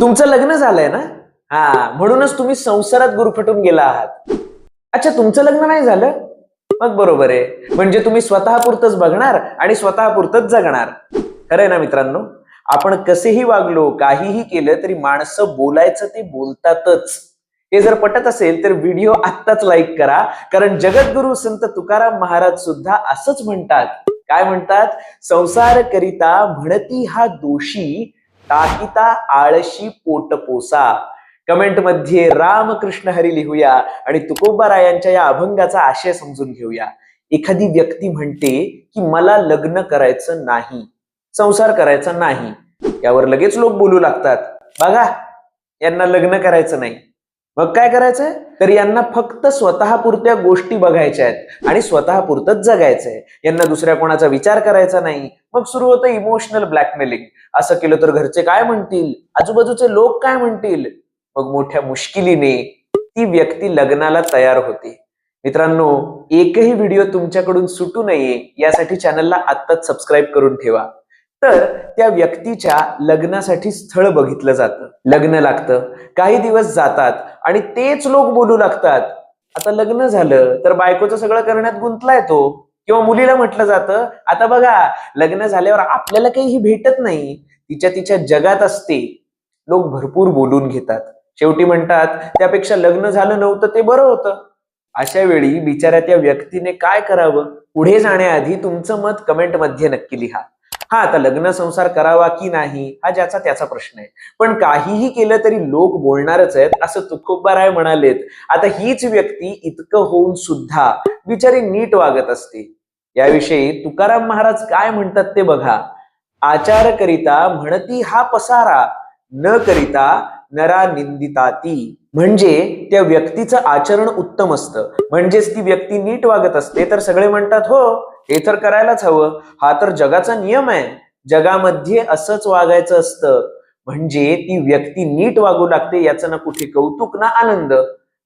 तुमचं लग्न झालंय ना? हा म्हणूनच तुम्ही संसारात गुरफटून गेला आहात. अच्छा तुमचं लग्न नाही झालं? मग बरोबर आहे. म्हणजे तुम्ही स्वतःपुरतच बघणार आणि स्वतःपुरतच जगणार. खरंय ना मित्रांनो? आपण कसेही वागलो काहीही केलं तरी माणसं बोलायचं ते बोलतातच. हे जर पटत असेल तर व्हिडिओ आत्ताच लाईक करा. कारण जगद्गुरु संत तुकाराम महाराज सुद्धा असंच म्हणतात. काय म्हणतात? संसार करिता म्हणती हा दोषी टाकिता आळशी पोटपोसा. कमेंटमध्ये रामकृष्ण हरी लिहूया आणि तुकोबारायांच्या या अभंगाचा आशय समजून घेऊया. एखादी व्यक्ती म्हणते की मला लग्न करायचं नाही संसार करायचा नाही. यावर लगेच लोक बोलू लागतात. बघा यांना लग्न करायचं नाही. मग काय करायचंय? तर यांना फक्त स्वतःपुरत्या गोष्टी बघायच्या आहेत आणि स्वतःपुरतच जगायचंय. यांना दुसऱ्या कोणाचा विचार करायचा नाही. मग सुरू होतं इमोशनल ब्लॅकमेलिंग असं केलं तर घरचे काय म्हणतील? आजूबाजूचे लोक काय म्हणतील? मग मोठ्या मुश्किलीने ती व्यक्ती लग्नाला तयार होते. मित्रांनो एकही व्हिडिओ तुमच्याकडून सुटू नये यासाठी चॅनलला आत्ताच सबस्क्राईब करून ठेवा. तर त्या व्यक्तीच्या लग्नासाठी स्थळ बघितलं जातं. लग्न लागतं. काही दिवस जातात आणि तेच लोक बोलू लागतात. आता लग्न झालं तर बायकोचं सगळं करण्यात गुंतलाय तो. किंवा मुलीला म्हटलं जातं आता बघा लग्न झाल्यावर आपल्याला काही भेटत नाही. तिच्या तिच्या जगात असते. लोक भरपूर बोलून घेतात. शेवटी म्हणतात त्यापेक्षा लग्न झालं नव्हतं ते बरं होतं. अशा वेळी बिचाऱ्या त्या व्यक्तीने काय करावं? पुढे जाण्याआधी तुमचं मत कमेंटमध्ये नक्की लिहा. हा आता लग्न संसार करावा की नाही हा ज्याचा त्याचा प्रश्न आहे. पण काहीही केलं तरी लोक बोलणारच आहेत असं तुकोबाराय म्हणालेत. आता हीच व्यक्ती इतकं होऊन सुद्धा बिचारी नीट वागत असते. याविषयी तुकाराम महाराज काय म्हणतात ते बघा. आचार करिता म्हणती हा पसारा न करिता नरा निंदिताती म्हणजे त्या व्यक्तीचं आचरण उत्तम असतं. म्हणजेच ती व्यक्ती नीट वागत असते तर सगळे म्हणतात हो हे तर करायलाच हवं. हा तर जगाचा नियम आहे. जगामध्ये असंच वागायचं असतं. म्हणजे ती व्यक्ती नीट वागू लागते याचं ना कुठे कौतुक ना आनंद.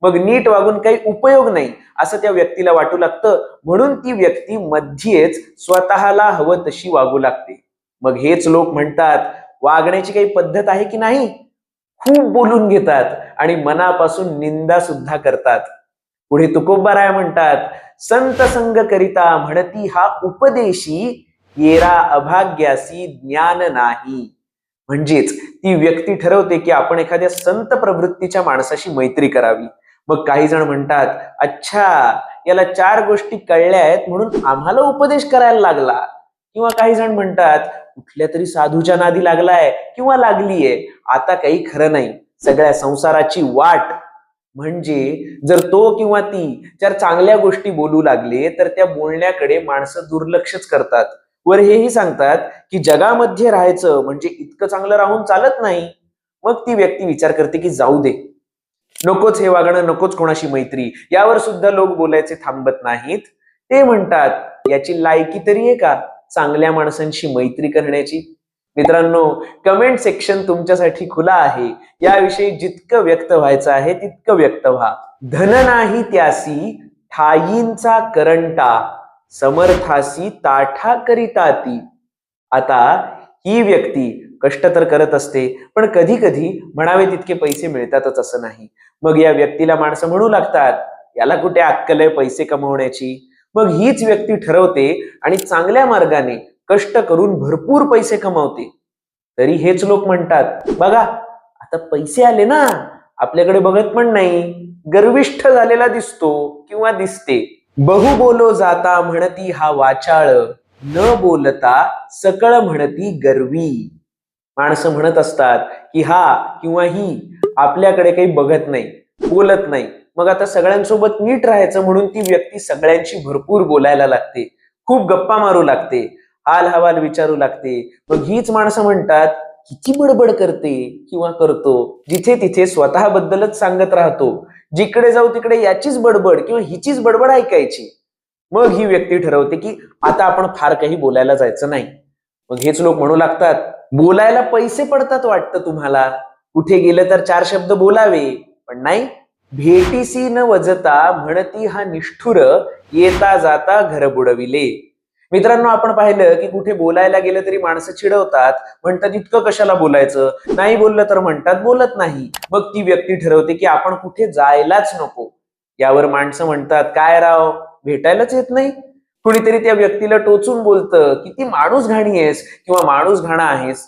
मग नीट वागून काही उपयोग नाही असं त्या व्यक्तीला वाटू लागतं. म्हणून ती व्यक्ती मध्येच स्वतःला हवं तशी वागू लागते. मग हेच लोक म्हणतात वागण्याची काही पद्धत आहे की नाही? खूप बोलून घेतात आणि मनापासून निंदा सुद्धा करतात. पुढे तुकोबाराय म्हणतात संत संग करिता म्हणती हा उपदेशी येरा अभाग्यासी ज्ञान नाही. म्हणजेच ती व्यक्ती ठरवते की आपण एखाद्या संत प्रवृत्तीच्या माणसाशी मैत्री करावी. मग काही जण म्हणतात अच्छा याला चार गोष्टी कळल्या आहेत म्हणून आम्हाला उपदेश करायला लागला. किंवा काही जण म्हणतात कुठल्या तरी साधूच्या नादी लागलाय किंवा लागलीये. आता काही खरं नाही. सगळ्या संसाराची वाट म्हणजे जर तो किंवा ती जर चांगल्या गोष्टी बोलू लागले तर त्या बोलण्याकडे माणसं दुर्लक्षच करतात. वर हेही सांगतात की जगामध्ये राहायचं म्हणजे इतकं चांगलं राहून चालत नाही. मग ती व्यक्ती विचार करते की जाऊ दे. नकोच हे वागणं नकोच कोणाशी मैत्री. यावर सुद्धा लोक बोलायचे थांबत नाहीत. ते म्हणतात याची लायकी तरी आहे का? चांगल्या माणसांशी मैत्री करण्याची? मित्रांनो कमेंट सेक्शन तुमच्यासाठी खुला आहे. याविषयी जितकं व्यक्त व्हायचं आहे तितकं व्यक्त व्हा. धन नाही त्यासी ठाईंचा करंटा. समर्थासी ताठा करिता ती आता ही व्यक्ती कष्ट तर करत असते पण कधी कधी म्हणावे तितके पैसे मिळतातच असं नाही. मग या व्यक्तीला माणसं म्हणू लागतात याला कुठे अक्कल आहे पैसे कमवण्याची? मग हीच व्यक्ती ठरवते आणि चांगल्या मार्गाने कष्ट करून भरपूर पैसे कमावते. तरी हेच लोक म्हणतात बघा आता पैसे आले ना आपल्याकडे बघत पण नाही. गर्विष्ठ झालेला दिसतो किंवा दिसते. बहु बोलो जाता म्हणती हा वाचाळ न बोलता सकळ म्हणती गर्वी. माणसं म्हणत असतात की हा किंवा ही आपल्याकडे काही बघत नाही बोलत नाही. मग आता सगळ्यांसोबत नीट राहायचं म्हणून ती व्यक्ती सगळ्यांशी भरपूर बोलायला लागते. खूप गप्पा मारू लागते. हाल हवाल विचारू लागते. मग हीच माणसं म्हणतात किती बडबड करते किंवा करतो? जिथे तिथे स्वतःबद्दलच सांगत राहतो. जिकडे जाऊ तिकडे याचीच बडबड किंवा हिचीच बडबड ऐकायची. मग ही व्यक्ती ठरवते की आता आपण फार काही बोलायला जायचं नाही. मग हेच लोक म्हणू लागतात बोलायला पैसे पडतात वाटतं तुम्हाला. कुठे गेलं तर चार शब्द बोलावे. पण नाही भेटीसी न वजता म्हणती हा निष्ठुर येता जाता घर बुडविले मित्रांनो आपण पाहिलं की कुठे बोलायला गेलं तरी माणसं चिडवतात. म्हणतात इतकं कशाला बोलायचं? नाही बोललं तर म्हणतात बोलत नाही. मग ती व्यक्ती ठरवते की आपण कुठे जायलाच नको. यावर माणसं म्हणतात काय राव भेटायलाच येत नाही? कुणीतरी त्या व्यक्तीला टोचून बोलतं की ती माणूस घाणी आहेस किंवा माणूस घाणा आहेस?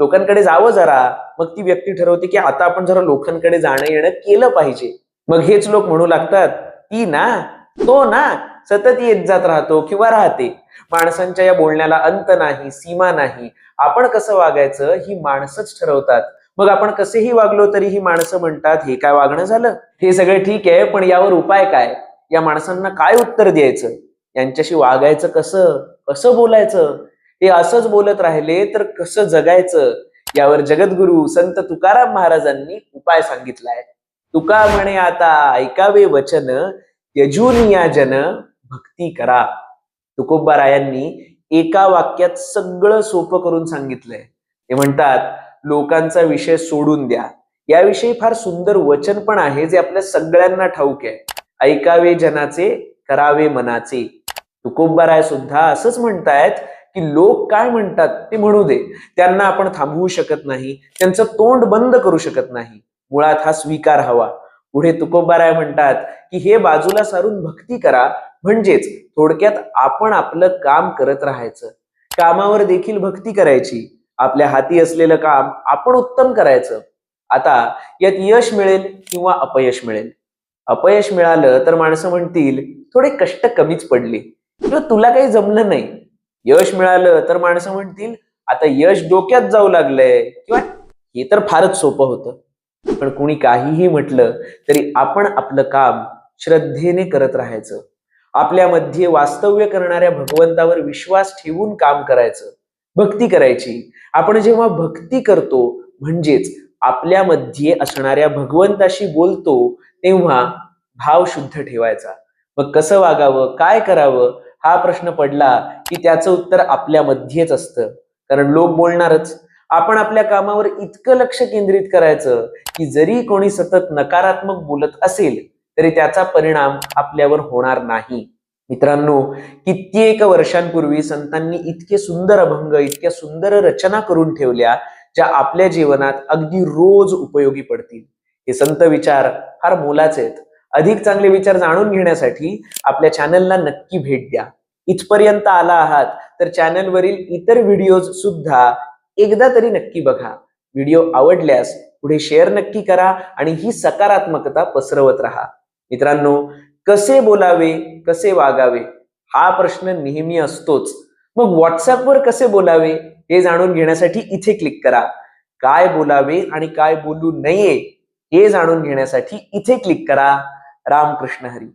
लोकांकडे जावं जरा. मग ती व्यक्ती ठरवते की आता आपण जरा लोकांकडे जाणं येणं केलं पाहिजे. मग हेच लोक म्हणू लागतात ती ना तो ना सतत येत जात राहतो किंवा राहते. माणसांच्या या बोलण्याला अंत नाही सीमा नाही. आपण कसं वागायचं ही माणसंच ठरवतात. मग आपण कसेही वागलो तरी ही माणसं म्हणतात हे काय वागणं झालं? हे सगळं ठीक आहे पण यावर उपाय काय? या माणसांना काय उत्तर द्यायचं? यांच्याशी वागायचं कसं? कसं बोलायचं? हे असंच बोलत राहिले तर कसं जगायचं? यावर जगद्गुरु संत तुकाराम महाराजांनी उपाय सांगितलाय. तुका म्हणे आता ऐकावे वचन यजुनिया जन भक्ती करा. तुकोबारायांनी एका वाक्यात सगळं सोपं करून सांगितलंय. ते म्हणतात लोकांचा विषय सोडून द्या. याविषयी फार सुंदर वचन पण आहे जे आपल्या सगळ्यांना ठाऊक आहे. ऐकावे जनाचे करावे मनाचे. तुकोबाराय सुद्धा असंच म्हणतायत की लोक काय म्हणतात ते म्हणू दे. त्यांना आपण थांबवू शकत नाही. त्यांचं तोंड बंद करू शकत नाही. मुळात हा स्वीकार हवा. पुढे तुकोबाराय म्हणतात की हे बाजूला सारून भक्ती करा. म्हणजेच थोडक्यात आपण आपलं काम करत राहायचं. कामावर देखील भक्ती करायची. आपल्या हाती असलेलं काम आपण उत्तम करायचं. आता यात यश मिळेल किंवा अपयश मिळेल? अपयश मिळालं तर माणसं म्हणतील थोडे कष्ट कमीच पडले. किंवा तुला काही जमलं नाही. यश मिळालं तर माणसं म्हणतील आता यश डोक्यात जाऊ लागलंय. किंवा हे तर फारच सोपं होतं. पण कोणी काहीही म्हटलं तरी आपण आपलं काम श्रद्धेने करत राहायचं. आपल्यामध्ये वास्तव्य करणाऱ्या भगवंतावर विश्वास ठेवून काम करायचं. भक्ती करायची. आपण जेव्हा भक्ती करतो म्हणजेच आपल्यामध्ये असणाऱ्या भगवंताशी बोलतो तेव्हा भाव शुद्ध ठेवायचा. मग कसं वागावं काय करावं हा प्रश्न पडला की त्याचं उत्तर आपल्यामध्येच असतं. कारण लोक बोलणारच. आपण आपल्या कामावर इतकं लक्ष केंद्रित करायचं की जरी कोणी सतत नकारात्मक बोलत असेल तरी त्याचा परिणाम आपल्यावर होणार नाही. मित्रांनो कित्येक वर्षांपूर्वी संतांनी इतके सुंदर अभंग इतक्या सुंदर रचना करून ठेवल्या ज्या आपल्या जीवनात अगदी रोज उपयोगी पडतील. हे संत विचार फार मोलाचे आहेत. अधिक चांगले विचार जाणून घेण्यासाठी आपल्या चॅनलला नक्की भेट द्या. इथपर्यंत आला आहात तर चॅनलवरील इतर व्हिडिओज सुद्धा एकदा तरी नक्की बघा. व्हिडिओ आवडल्यास पुढे शेअर नक्की करा आणि ही सकारात्मकता पसरवत राहा. मित्रांनो कसे बोलावे कसे वागावे हा प्रश्न नेहमी असतोच. मग व्हॉट्सअपवर कसे बोलावे हे जाणून घेण्यासाठी इथे क्लिक करा. काय बोलावे आणि काय बोलू नये हे जाणून घेण्यासाठी इथे क्लिक करा. रामकृष्ण हरी.